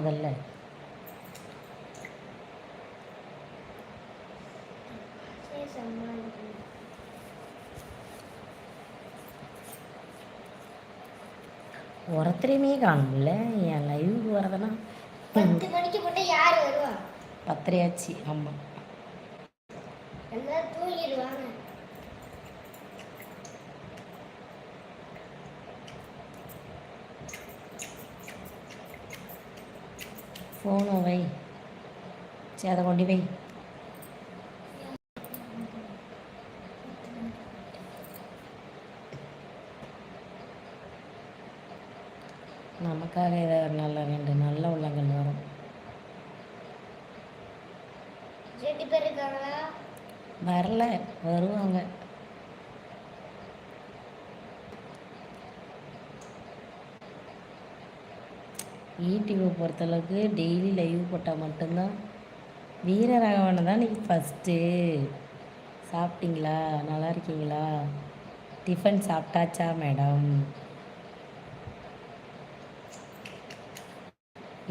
முதல்ல. ஒருத்தரையுமே காணும்ல என் லைவுக்கு வரதுன்னா. பத்து மணிக்கு மட்டும் யார் வருவா? பத்தரையாச்சு ஆமாம் எல்லாரும் தூங்கிடுவாங்க. ஃபோனை வை. சரி அதை கொண்டு வை. நமக்காக ஏதாவது நல்ல ரெண்டு நல்ல உள்ளங்கள் வரும். வரல வருவாங்க. யூடியூப்பை பொறுத்தளவுக்கு டெய்லி லைவ் போட்டால் மட்டும்தான். வீரராகவனை தான் நீங்கள் ஃபஸ்ட்டு சாப்பிட்டீங்களா? நல்லா இருக்கீங்களா? டிஃபன் சாப்பிட்டாச்சா மேடம்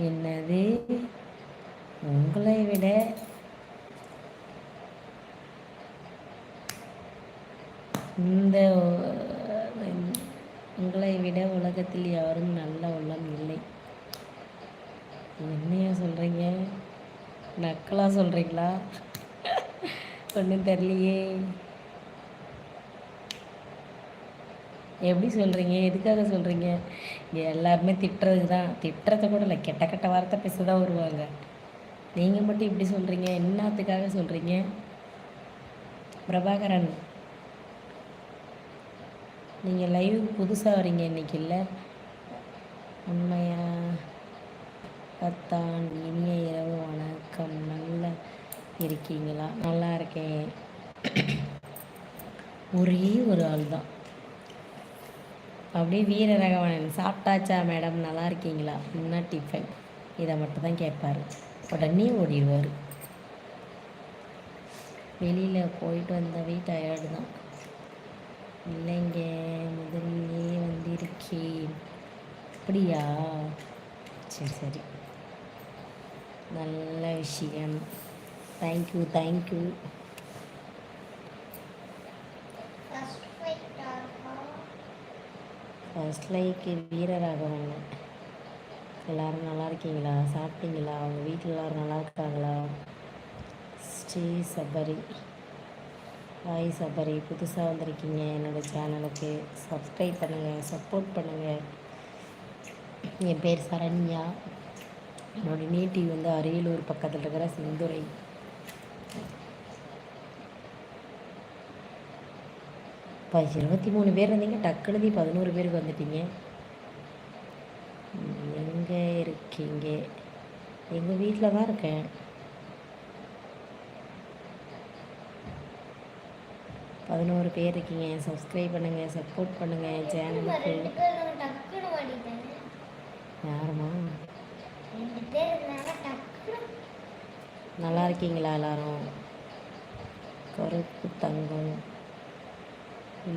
என்னது? உங்களை விட இந்த உங்களை விட உலகத்தில் யாரும் நல்ல உள்ளம் இல்லை. என்னையா சொல்கிறீங்க நக்கலாக சொல்கிறீங்களா ஒன்றும் தெரியலையே. எப்படி சொல்கிறீங்க எதுக்காக சொல்கிறீங்க இங்கே எல்லாருமே திட்டுறதுக்கு தான் திட்டுறத கூட இல்லை கெட்ட கெட்ட வார்த்தை பேச தான் வருவாங்க. நீங்கள் மட்டும் இப்படி சொல்கிறீங்க என்னத்துக்காக சொல்கிறீங்க பிரபாகரன் நீங்கள் லைவ் புதுசாக வரீங்க இன்னைக்கு இல்லை? உண்மையா? அத்தான் இனிய இரவு வணக்கம். நல்லா இருக்கீங்களா? நல்லா இருக்கேன். ஒரே ஒரு ஆள் தான். அப்படியே வீரரகவனன் சாப்பிட்டாச்சா மேடம்? நல்லா இருக்கீங்களா? என்ன டிஃபன் இதை மட்டும் தான் கேட்பாரு. உடனே ஓடிடுவார். வெளியில் போயிட்டு வந்தவே டயர்டு தான். இல்லைங்க முதல்லே வந்திருக்கேன். அப்படியா? சரி சரி. நல்ல விஷயம். Thank you thank you first fight first like Veeraraghavan. எல்லாரும் நல்லா இருக்கீங்களா? சாப்பிட்டீங்களா? அவங்க வீட்டில் எல்லாரும் நல்லா இருக்காங்களா? ஸ்ரீ சபரி. ஹாய் சபரி புதுசாக வந்திருக்கீங்க என்னோடய சேனலுக்கு சப்ஸ்கிரைப் பண்ணுங்கள் சப்போர்ட் பண்ணுங்கள் என் பேர் சரண்யா. என்னுடைய நேட்டிவ் வந்து அரியலூர் பக்கத்தில் இருக்கிற செந்துறை. இப்போ இருபத்தி மூணு பேர் இருந்தீங்க டக்குனு பதினோரு பேருக்கு வந்துட்டீங்க. எங்கே இருக்கீங்க? எங்கள் வீட்டில் தான் இருக்கேன். பதினோரு பேர் இருக்கீங்க. சப்ஸ்கிரைப் பண்ணுங்கள் சப்போர்ட் பண்ணுங்கள் சேனலுக்கு ரெண்டு பேர் இருந்தாங்க டக்குன்னு ஓடிட்டாங்க யாருமா ரெண்டு பேர் இருந்தாங்க டக்குன்னு நல்லா இருக்கீங்களா எல்லாரும்? கருப்பு தங்கம்.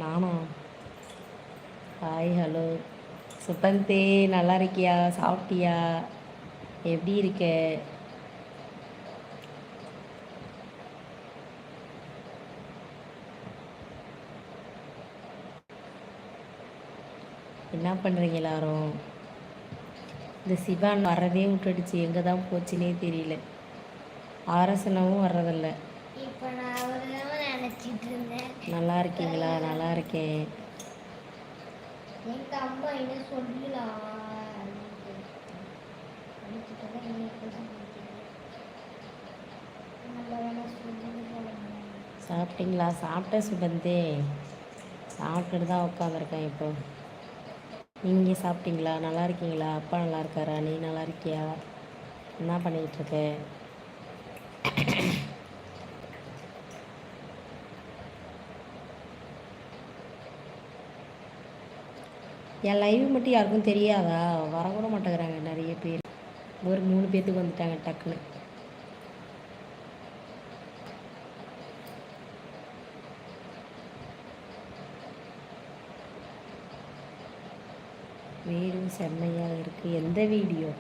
நானா ஹாய் ஹலோ சுபந்தே நல்லா இருக்கியா சாப்பிட்டியா? எப்படி இருக்க? என்ன பண்ணுறீங்க எல்லாரும்? இந்த சிவான் வர்றதே விட்டுடுச்சு. எங்கே தான் போச்சுன்னே தெரியல. ஆரசனமும் வர்றதில்ல. நல்லா இருக்கீங்களா? நல்லா இருக்கேன். சாப்பிட்டீங்களா? சாப்பிட்டேன் சுபந்தே சாப்பிட்டுட்டு தான் உட்காந்துருக்கேன் இப்போ. நீங்கள் சாப்பிட்டீங்களா? நல்லா இருக்கீங்களா? அப்பா நல்லா இருக்காரா? நீ நல்லா இருக்கியா? என்ன பண்ணிக்கிட்டு இருக்க? என் லைவ் மட்டும் யாருக்கும் தெரியாதா? வரக்கூட மாட்டேங்கிறாங்க நிறைய பேர். ஒரு மூணு பேர்த்துக்கு வந்துட்டாங்க டக்குன்னு. வீடும் செம்மையாக இருக்குது எந்த வீடியோ?